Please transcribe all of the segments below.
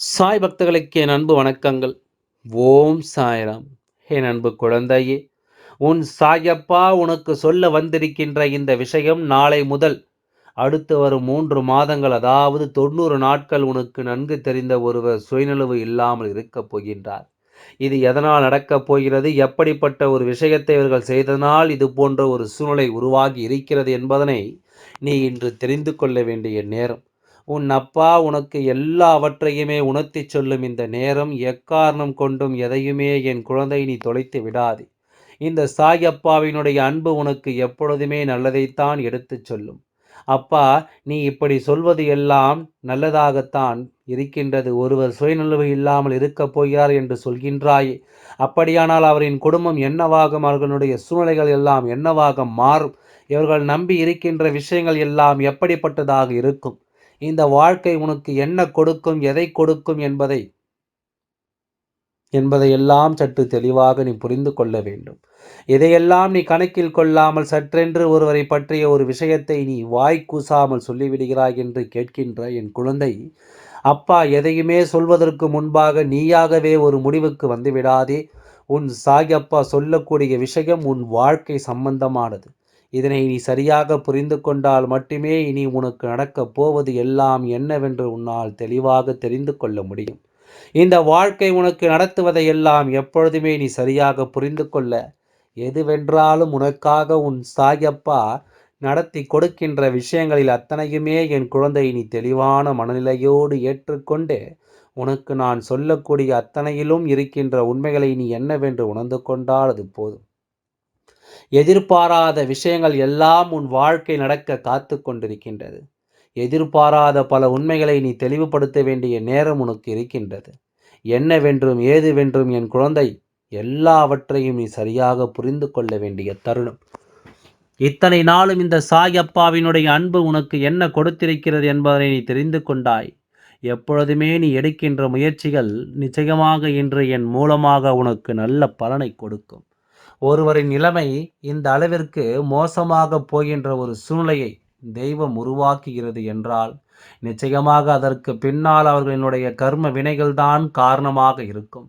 சாய் பக்தர்களுக்கு என் அன்பு வணக்கங்கள். ஓம் சாய்ராம். என் அன்பு குழந்தையே உன் சாயப்பா உனக்கு சொல்ல வந்திருக்கின்ற இந்த விஷயம் நாளை முதல் அடுத்து வரும் மூன்று மாதங்கள் அதாவது தொண்ணூறு நாட்கள் உனக்கு நன்கு தெரிந்த ஒருவர் சுயநலவு இல்லாமல் இருக்கப் போகின்றார். இது எதனால் நடக்கப் போகிறது? எப்படிப்பட்ட ஒரு விஷயத்தை இவர்கள் செய்ததனால் இது போன்ற ஒரு சூழ்நிலை உருவாகி இருக்கிறது என்பதனை நீ இன்று தெரிந்து கொள்ள வேண்டிய நேரம். உன் அப்பா உனக்கு எல்லாவற்றையுமே உணர்த்தி சொல்லும் இந்த நேரம் எக்காரணம் கொண்டும் எதையுமே என் குழந்தை நீ தொலைத்து விடாது. இந்த சாயப்பாவினுடைய அன்பு உனக்கு எப்பொழுதுமே நல்லதைத்தான் எடுத்துச் சொல்லும். அப்பா நீ இப்படி சொல்வது எல்லாம் நல்லதாகத்தான் இருக்கின்றது. ஒருவர் சுயநலவு இல்லாமல் இருக்கப் போகிறார் என்று சொல்கின்றாய். அப்படியானால் அவரின் குடும்பம் என்னவாகும்? அவர்களுடைய சூழ்நிலைகள் எல்லாம் என்னவாக மாறும்? இவர்கள் நம்பி இருக்கின்ற விஷயங்கள் எல்லாம் எப்படிப்பட்டதாக இருக்கும்? இந்த வாழ்க்கை உனக்கு என்ன கொடுக்கும் எதை கொடுக்கும் என்பதை என்பதையெல்லாம் சற்று தெளிவாக நீ புரிந்து கொள்ள வேண்டும். இதையெல்லாம் நீ கணக்கில் கொள்ளாமல் சற்றென்று ஒருவரை பற்றிய ஒரு விஷயத்தை நீ வாய் கூசாமல் சொல்லிவிடுகிறாய் என்று கேட்கின்ற என் குழந்தை அப்பா எதையுமே சொல்வதற்கு முன்பாக நீயாகவே ஒரு முடிவுக்கு வந்துவிடாதே. உன் சாயப்பா சொல்லக்கூடிய விஷயம் உன் வாழ்க்கை சம்பந்தமானது. இதனை நீ சரியாக புரிந்து கொண்டால் மட்டுமே இனி உனக்கு நடக்கப் போவது எல்லாம் என்னவென்று உன்னால் தெளிவாக தெரிந்து கொள்ள முடியும். இந்த வாழ்க்கை உனக்கு நடத்துவதை எல்லாம் எப்பொழுதுமே நீ சரியாக புரிந்து கொள்ள. எதுவென்றாலும் உனக்காக உன் சாயப்பா நடத்தி கொடுக்கின்ற விஷயங்களில் அத்தனையுமே என் குழந்தை நீ தெளிவான மனநிலையோடு ஏற்றுக்கொண்டு உனக்கு நான் சொல்லக்கூடிய அத்தனையிலும் இருக்கின்ற உண்மைகளை நீ என்னவென்று உணர்ந்து கொண்டால் அது போதும். எதிர்பாராத விஷயங்கள் எல்லாம் உன் வாழ்க்கை நடக்க காத்து கொண்டிருக்கின்றது. எதிர்பாராத பல உண்மைகளை நீ தெளிவுபடுத்த வேண்டிய நேரம் உனக்கு இருக்கின்றது. என்னவென்றும் ஏதுவென்றும் என் குழந்தை எல்லாவற்றையும் நீ சரியாக புரிந்து கொள்ள வேண்டிய தருணம். இத்தனை நாளும் இந்த சாயப்பாவினுடைய அன்பு உனக்கு என்ன கொடுத்திருக்கிறது என்பதை நீ தெரிந்து கொண்டாய். எப்பொழுதுமே நீ எடுக்கின்ற முயற்சிகள் நிச்சயமாக இன்று என் மூலமாக உனக்கு நல்ல பலனை கொடுக்கும். ஒருவரின் நிலைமை இந்த அளவிற்கு மோசமாக போகின்ற ஒரு சூழ்நிலையை தெய்வம் உருவாக்குகிறது என்றால் நிச்சயமாக அதற்கு பின்னால் அவர்களினுடைய கர்ம வினைகள்தான் காரணமாக இருக்கும்.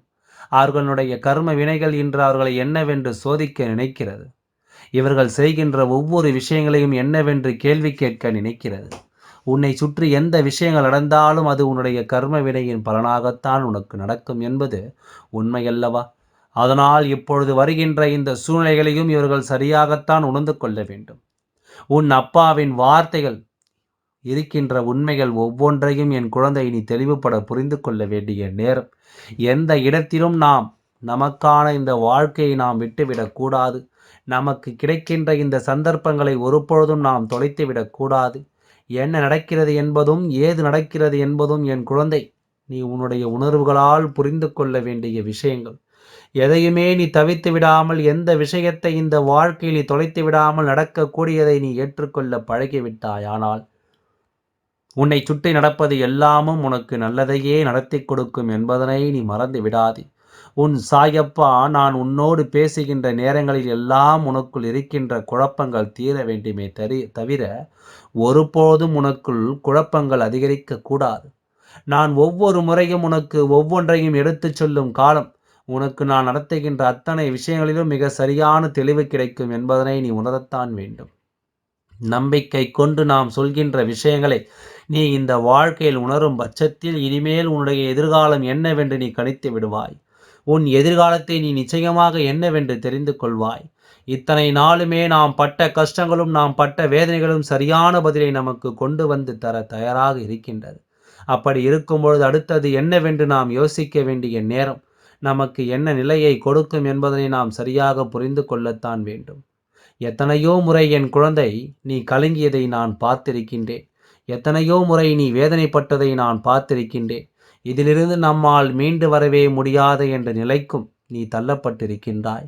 அவர்களுடைய கர்ம வினைகள் இன்று அவர்களை என்னவென்று சோதிக்க நினைக்கிறது. இவர்கள் செய்கின்ற ஒவ்வொரு விஷயங்களையும் என்னவென்று கேள்வி கேட்க நினைக்கிறது. உன்னை சுற்றி எந்த விஷயங்கள் நடந்தாலும் அது உன்னுடைய கர்ம வினையின் பலனாகத்தான் உனக்கு நடக்கும் என்பது உண்மையல்லவா? அதனால் இப்பொழுது வருகின்ற இந்த சூழ்நிலைகளையும் இவர்கள் சரியாகத்தான் உணர்ந்து கொள்ள வேண்டும். உன் அப்பாவின் வார்த்தைகள் இருக்கின்ற உண்மைகள் ஒவ்வொன்றையும் என் குழந்தை நீ தெளிவுபட புரிந்து கொள்ள வேண்டிய நேரம். எந்த இடத்திலும் நாம் நமக்கான இந்த வாழ்க்கையை நாம் விட்டுவிடக்கூடாது நமக்கு கிடைக்கின்ற இந்த சந்தர்ப்பங்களை ஒருபொழுதும் நாம் தொலைத்துவிடக்கூடாது என்ன நடக்கிறது என்பதும் ஏது நடக்கிறது என்பதும் என் குழந்தை நீ உன்னுடைய உணர்வுகளால் புரிந்து கொள்ள வேண்டிய விஷயங்கள். எதையுமே நீ தவித்து விடாமல் எந்த விஷயத்தை இந்த வாழ்க்கையில் நீ தொலைத்து விடாமல் நடக்கக்கூடியதை நீ ஏற்றுக்கொள்ள பழகிவிட்டாய் ஆனால் உன்னை சுற்றி நடப்பது எல்லாமும் உனக்கு நல்லதையே நடத்தி கொடுக்கும் என்பதனை நீ மறந்து விடாதே. உன் சாயப்பா நான் உன்னோடு பேசுகின்ற நேரங்களில் எல்லாம் உனக்குள் இருக்கின்ற குழப்பங்கள் தீர வேண்டுமே தரி தவிர ஒருபோதும் உனக்குள் குழப்பங்கள் அதிகரிக்க கூடாது. நான் ஒவ்வொரு முறையும் உனக்கு ஒவ்வொன்றையும் எடுத்துச் சொல்லும் காலம் உனக்கு நான் நடத்துகின்ற அத்தனை விஷயங்களிலும் மிக சரியான தெளிவு கிடைக்கும் என்பதனை நீ உணரத்தான் வேண்டும். நம்பிக்கை கொண்டு நாம் சொல்கின்ற விஷயங்களை நீ இந்த வாழ்க்கையில் உணரும் பட்சத்தில் இனிமேல் உன்னுடைய எதிர்காலம் என்னவென்று நீ கணித்து விடுவாய். உன் எதிர்காலத்தை நீ நிச்சயமாக என்னவென்று தெரிந்து கொள்வாய். இத்தனை நாளுமே நாம் பட்ட கஷ்டங்களும் நாம் பட்ட வேதனைகளும் சரியான பதிலை நமக்கு கொண்டு வந்து தர தயாராக இருக்கின்றது. அப்படி இருக்கும் பொழுது அடுத்தது என்னவென்று நாம் யோசிக்க வேண்டிய நேரம் நமக்கு என்ன நிலையை கொடுக்கும் என்பதனை நாம் சரியாக புரிந்து கொள்ளத்தான் வேண்டும். எத்தனையோ முறை என் குழந்தை நீ கலங்கியதை நான் பார்த்திருக்கின்றேன். எத்தனையோ முறை நீ வேதனைப்பட்டதை நான் பார்த்திருக்கின்றேன். இதிலிருந்து நம்மால் மீண்டு வரவே முடியாது என்ற நிலைக்கும் நீ தள்ளப்பட்டிருக்கின்றாய்.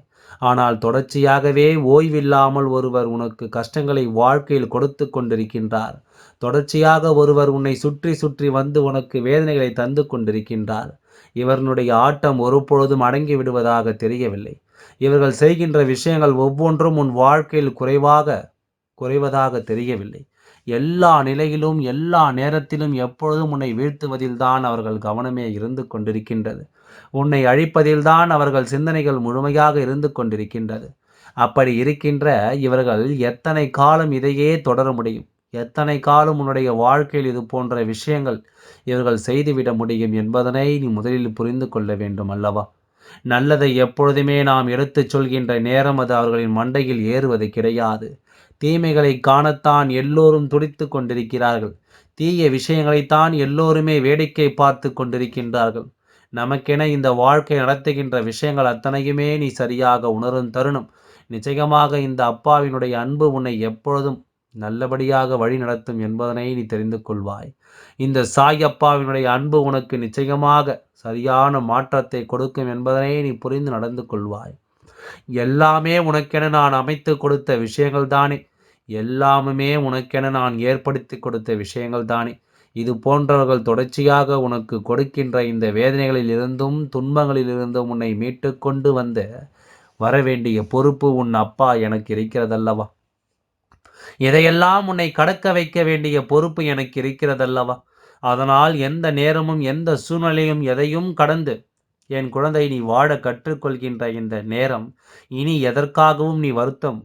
ஆனால் தொடர்ச்சியாகவே ஓய்வில்லாமல் ஒருவர் உனக்கு கஷ்டங்களை வாழ்க்கையில் கொடுத்து கொண்டிருக்கின்றார். தொடர்ச்சியாக ஒருவர் உன்னை சுற்றி சுற்றி வந்து உனக்கு வேதனைகளை தந்து கொண்டிருக்கின்றார். இவர்களுடைய ஆட்டம் ஒருபொழுதும் அடங்கி விடுவதாக தெரியவில்லை. இவர்கள் செய்கின்ற விஷயங்கள் ஒவ்வொன்றும் உன் வாழ்க்கையில் குறைவாக குறைவதாக தெரியவில்லை. எல்லா நிலையிலும் எல்லா நேரத்திலும் எப்பொழுதும் உன்னை வீழ்த்துவதில்தான் அவர்கள் கவனமே இருந்து கொண்டிருக்கின்றது. உன்னை அழிப்பதில்தான் அவர்கள் சிந்தனைகள் முழுமையாக இருந்து கொண்டிருக்கின்றது. அப்படி இருக்கின்ற இவர்கள் எத்தனை காலம் இதையே தொடர முடியும்? எத்தனை காலம் உன்னுடைய வாழ்க்கையில் இது போன்ற விஷயங்கள் இவர்கள் செய்துவிட முடியும் என்பதனை நீ முதலில் புரிந்து கொள்ள வேண்டும் அல்லவா? நல்லதை எப்பொழுதுமே நாம் எடுத்துச் சொல்கின்ற நேரம் அது அவர்களின் மண்டையில் ஏறுவது கிடையாது. தீமைகளை காணத்தான் எல்லோரும் துடித்து கொண்டிருக்கிறார்கள். தீய விஷயங்களைத்தான் எல்லோருமே வேடிக்கை பார்த்து கொண்டிருக்கின்றார்கள். நமக்கென இந்த வாழ்க்கை நடத்துகின்ற விஷயங்கள் அத்தனையுமே நீ சரியாக உணரும் தருணம். நிச்சயமாக இந்த அப்பாவினுடைய அன்பு உன்னை எப்பொழுதும் நல்லபடியாக வழி நடத்தும் என்பதனை நீ தெரிந்து கொள்வாய். இந்த சாய் அப்பாவினுடைய அன்பு உனக்கு நிச்சயமாக சரியான மாற்றத்தை கொடுக்கும் என்பதனை நீ புரிந்து நடந்து கொள்வாய். எல்லாமே உனக்கென நான் அமைத்து கொடுத்த விஷயங்கள் தானே. எல்லாமுமே உனக்கென நான் ஏற்படுத்தி கொடுத்த விஷயங்கள் தானே. இது போன்றவர்கள் தொடர்ச்சியாக உனக்கு கொடுக்கின்ற இந்த வேதனைகளில் இருந்தும் துன்பங்களில் இருந்தும் உன்னை மீட்டு கொண்டு வந்த வரவேண்டிய பொறுப்பு உன் அப்பா எனக்கு இருக்கிறதல்லவா? இதையெல்லாம் உன்னை கடக்க வைக்க வேண்டிய பொறுப்பு எனக்கு இருக்கிறதல்லவா? அதனால் எந்த நேரமும் எந்த சூழ்நிலையும் எதையும் கடந்து என் குழந்தை நீ வாழ கற்றுக்கொள்கின்ற இந்த நேரம் இனி எதற்காகவும் நீ வருத்தம்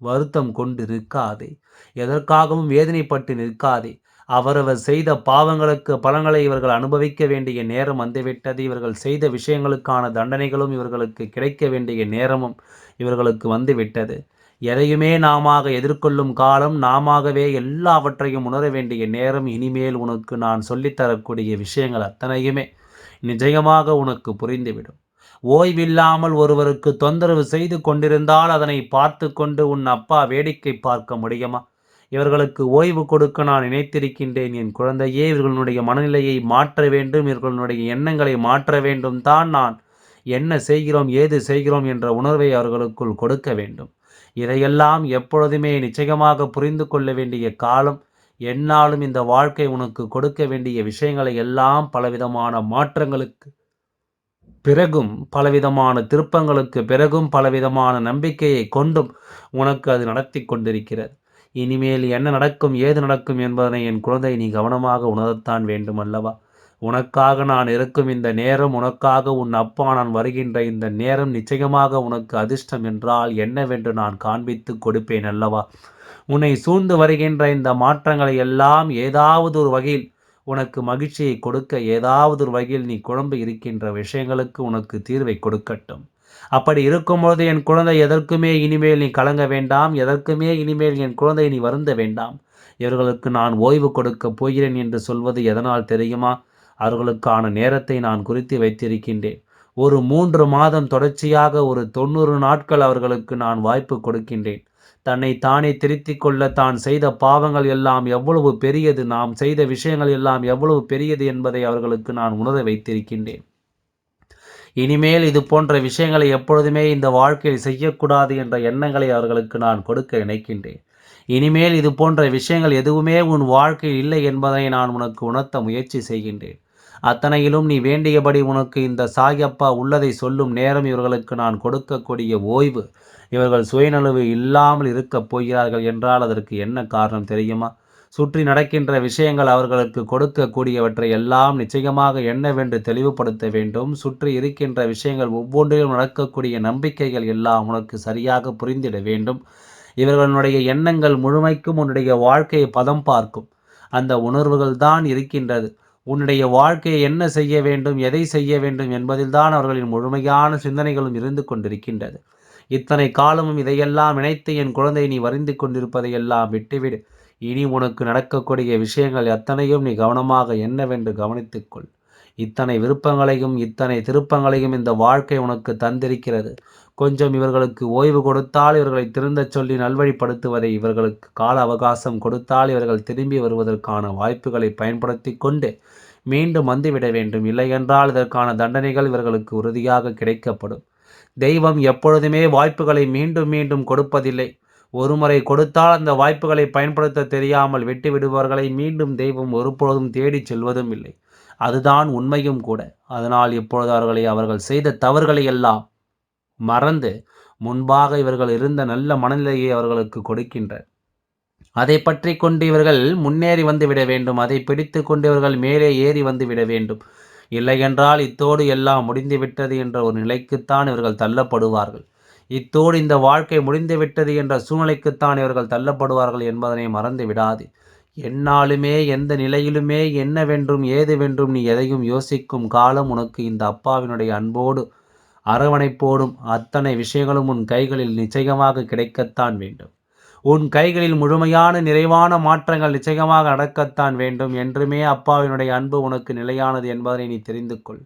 வருத்தம் கொண்டு நிற்காதே. எதற்காகவும் வேதனைப்பட்டு நிற்காதே. அவரவர் செய்த பாவங்களுக்கு பலன்களை இவர்கள் அனுபவிக்க வேண்டிய நேரம் வந்துவிட்டது. இவர்கள் செய்த விஷயங்களுக்கான தண்டனைகளும் இவர்களுக்கு கிடைக்க வேண்டிய நேரமும் இவர்களுக்கு வந்துவிட்டது. எதையுமே நாம எதிர்கொள்ளும் காலம் நாமவே எல்லாவற்றையும் உணர வேண்டிய நேரம் இனிமேல் உனக்கு நான் சொல்லித்தரக்கூடிய விஷயங்கள் அத்தனையுமே நிஜயமாக உனக்கு புரிந்துவிடும். ஓய்வில்லாமல் ஒருவருக்கு தொந்தரவு செய்து கொண்டிருந்தால் அதனை பார்த்து கொண்டு உன் அப்பா வேடிக்கை பார்க்க முடியுமா? இவர்களுக்கு ஓய்வு கொடுக்க நான் நினைத்திருக்கின்றேன். என் குழந்தையே இவர்களுடைய மனநிலையை மாற்ற வேண்டும். இவர்களுடைய எண்ணங்களை மாற்ற வேண்டும். தான் நான் என்ன செய்கிறோம் ஏது செய்கிறோம் என்ற உணர்வை அவர்களுக்குள் கொடுக்க வேண்டும். இதையெல்லாம் எப்பொழுதுமே நிச்சயமாக புரிந்து கொள்ள வேண்டிய காலம் என்னாலும் இந்த வாழ்க்கை உனக்கு கொடுக்க வேண்டிய விஷயங்களை எல்லாம் பலவிதமான மாற்றங்களுக்கு பிறகும் பலவிதமான திருப்பங்களுக்கு பிறகும் பலவிதமான நம்பிக்கையை கொண்டும் உனக்கு அது நடத்தி கொண்டிருக்கிறது. இனிமேல் என்ன நடக்கும் ஏது நடக்கும் என்பதனை என் குழந்தை நீ கவனமாக உணரத்தான் வேண்டும் அல்லவா உனக்காக நான் இருக்கும் இந்த நேரம் உனக்காக உன் அப்பா நான் வருகின்ற இந்த நேரம் நிச்சயமாக உனக்கு அதிர்ஷ்டம் என்றால் என்னவென்று நான் காண்பித்து கொடுப்பேன் அல்லவா? உன்னை சூழ்ந்து வருகின்ற இந்த மாற்றங்களை எல்லாம் ஏதாவது ஒரு வகையில் உனக்கு மகிழ்ச்சியை கொடுக்க ஏதாவது ஒரு வகையில் நீ குழம்பு இருக்கின்ற விஷயங்களுக்கு உனக்கு தீர்வை கொடுக்கட்டும். அப்படி இருக்கும்போது என் குழந்தை எதற்குமே இனிமேல் நீ கலங்க வேண்டாம் எதற்குமே இனிமேல் என் குழந்தை நீ வருந்த வேண்டாம். இவர்களுக்கு நான் ஓய்வு கொடுக்க போகிறேன் என்று சொல்வது எதனால் தெரியுமா? அவர்களுக்கான நேரத்தை நான் குறித்து வைத்திருக்கின்றேன். ஒரு மூன்று மாதம் தொடர்ச்சியாக ஒரு தொண்ணூறு நாட்கள் அவர்களுக்கு நான் வாய்ப்பு கொடுக்கின்றேன். தன்னை தானே திருத்திக் கொள்ள தான் செய்த பாவங்கள் எல்லாம் எவ்வளவு பெரியது நாம் செய்த விஷயங்கள் எல்லாம் எவ்வளவு பெரியது என்பதை அவர்களுக்கு நான் உணர வைத்திருக்கின்றேன். இனிமேல் இது போன்ற விஷயங்களை எப்பொழுதுமே இந்த வாழ்க்கையில் செய்யக்கூடாது என்ற எண்ணங்களை அவர்களுக்கு நான் கொடுக்க நினைக்கின்றேன். இனிமேல் இது போன்ற விஷயங்கள் எதுவுமே உன் வாழ்க்கையில் இல்லை என்பதை நான் உனக்கு உணர்த்த முயற்சி செய்கின்றேன். அத்தனையிலும் நீ வேண்டியபடி உனக்கு இந்த சாயப்பா உள்ளதை சொல்லும் நேரம் இவர்களுக்கு நான் கொடுக்கக்கூடிய ஓய்வு. இவர்கள் சுயநலவு இல்லாமல் இருக்கப் போகிறார்கள் என்றால் அதற்கு என்ன காரணம் தெரியுமா? சுற்றி நடக்கின்ற விஷயங்கள் அவர்களுக்கு கொடுக்கக்கூடியவற்றை எல்லாம் நிச்சயமாக என்னவென்று தெளிவுபடுத்த வேண்டும். சுற்றி இருக்கின்ற விஷயங்கள் ஒவ்வொன்றிலும் நடக்கக்கூடிய நம்பிக்கைகள் எல்லாம் உனக்கு சரியாக புரிந்திட வேண்டும். இவர்களுடைய எண்ணங்கள் முழுமைக்கும் உன்னுடைய வாழ்க்கையை பதம் பார்க்கும். அந்த உணர்வுகள் தான் இருக்கின்றது. உன்னுடைய வாழ்க்கையை என்ன செய்ய வேண்டும் எதை செய்ய வேண்டும் என்பதில்தான் அவர்களின் முழுமையான சிந்தனைகளும் இருந்து கொண்டிருக்கின்றது. இத்தனை காலமும் இதையெல்லாம் இணைத்து என் குழந்தை நீ வரிந்து கொண்டிருப்பதையெல்லாம் விட்டுவிடு. இனி உனக்கு நடக்கக்கூடிய விஷயங்கள் எத்தனையும் நீ கவனமாக என்னவென்று கவனித்துக்கொள் இத்தனை விருப்பங்களையும் இத்தனை திருப்பங்களையும் இந்த வாழ்க்கை உனக்கு தந்திருக்கிறது. கொஞ்சம் இவர்களுக்கு ஓய்வு கொடுத்தால் இவர்களை திருந்தச் சொல்லி நல்வழிப்படுத்துவதை இவர்களுக்கு கால அவகாசம் கொடுத்தால் இவர்கள் திரும்பி வருவதற்கான வாய்ப்புகளை பயன்படுத்தி கொண்டு மீண்டும் வந்துவிட வேண்டும். இல்லையென்றால் இதற்கான தண்டனைகள் இவர்களுக்கு உறுதியாக கிடைக்கப்படும். தெய்வம் எப்பொழுதுமே வாய்ப்புகளை மீண்டும் மீண்டும் கொடுப்பதில்லை. ஒருமுறை கொடுத்தால் அந்த வாய்ப்புகளை பயன்படுத்த தெரியாமல் விட்டு விடுபவர்களை மீண்டும் தெய்வம் ஒருபொழுதும் தேடிச் செல்வதும் இல்லை. அதுதான் உண்மையும் கூட. அதனால் இப்பொழுது அவர்களை அவர்கள் செய்த தவறுகளை எல்லாம் மறந்து முன்பாக இவர்கள் இருந்த நல்ல மனநிலையை அவர்களுக்கு கொடுக்கின்ற அதை பற்றி கொண்டு இவர்கள் முன்னேறி வந்து விட வேண்டும். அதை பிடித்து கொண்டு இவர்கள் மேலே ஏறி வந்து விட வேண்டும். இல்லையென்றால் இத்தோடு எல்லாம் முடிந்துவிட்டது என்ற ஒரு நிலைக்குத்தான் இவர்கள் தள்ளப்படுவார்கள். இத்தோடு இந்த வாழ்க்கை முடிந்துவிட்டது என்ற சூழ்நிலைக்குத்தான் இவர்கள் தள்ளப்படுவார்கள் என்பதனை மறந்து விடாது. என்னாலுமே எந்த நிலையிலுமே என்னவென்றும் ஏதுவென்றும் நீ எதையும் யோசிக்கும் காலம் உனக்கு இந்த அப்பாவினுடைய அன்போடு அரவணைப்போடும் அத்தனை விஷயங்களும் உன் கைகளில் நிச்சயமாக கிடைக்கத்தான் வேண்டும். உன் கைகளில் முழுமையான நிறைவான மாற்றங்கள் நிச்சயமாக நடக்கத்தான் வேண்டும். என்றுமே அப்பாவினுடைய அன்பு உனக்கு நிலையானது என்பதனை நீ தெரிந்து கொள்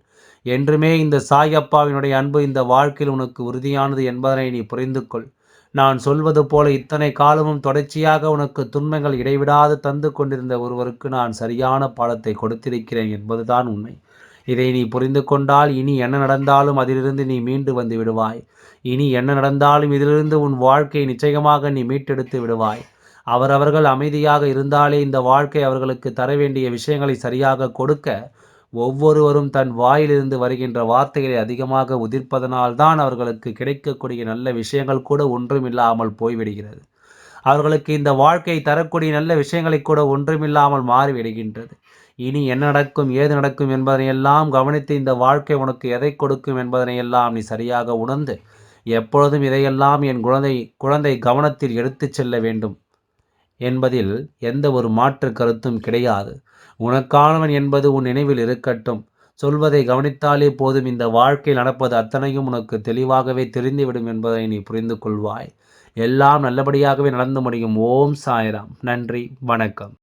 என்றுமே இந்த சாய் அப்பாவினுடைய அன்பு இந்த வாழ்க்கையில் உனக்கு உறுதியானது என்பதனை நீ புரிந்து கொள் நான் சொல்வது போல இத்தனை காலமும் தொடர்ச்சியாக உனக்கு துன்பங்கள் இடைவிடாது தந்து கொண்டிருந்த ஒருவருக்கு நான் சரியான பாடத்தை கொடுத்திருக்கிறேன் என்பதுதான் உண்மை. இதை நீ புரிந்து கொண்டால் இனி என்ன நடந்தாலும் அதிலிருந்து நீ மீண்டு வந்து விடுவாய். இனி என்ன நடந்தாலும் இதிலிருந்து உன் வாழ்க்கையை நிச்சயமாக நீ மீட்டெடுத்து விடுவாய். அவரவர்கள் அமைதியாக இருந்தாலே இந்த வாழ்க்கை அவர்களுக்கு தர வேண்டிய விஷயங்களை சரியாக கொடுக்க ஒவ்வொருவரும் தன் வாயிலிருந்து வருகின்ற வார்த்தைகளை அதிகமாக உதிர்ப்பதனால்தான் அவர்களுக்கு கிடைக்கக்கூடிய நல்ல விஷயங்கள் கூட ஒன்றுமில்லாமல் போய்விடுகிறது. அவர்களுக்கு இந்த வாழ்க்கை தரக்கூடிய நல்ல விஷயங்களை கூட ஒன்றுமில்லாமல் மாறிவிடுகின்றது. இனி என்ன நடக்கும் ஏது நடக்கும் என்பதனையெல்லாம் கவனித்து இந்த வாழ்க்கை உனக்கு எதை கொடுக்கும் என்பதனையெல்லாம் நீ சரியாக உணர்ந்து எப்பொழுதும் இதையெல்லாம் என் குழந்தை குழந்தை கவனத்தில் எடுத்துச் செல்ல வேண்டும். என்பதில் எந்த ஒரு மாற்று கருத்தும் கிடையாது. உனக்கானவன் என்பது உன் நினைவில் இருக்கட்டும். சொல்வதை கவனித்தாலே போதும். இந்த வாழ்க்கையில் நடப்பது அத்தனையும் உனக்கு தெளிவாகவே தெரிந்துவிடும் என்பதை நீ புரிந்து கொள்வாய். எல்லாம் நல்லபடியாகவே நடந்து முடியும். ஓம் சாய்ராம். நன்றி. வணக்கம்.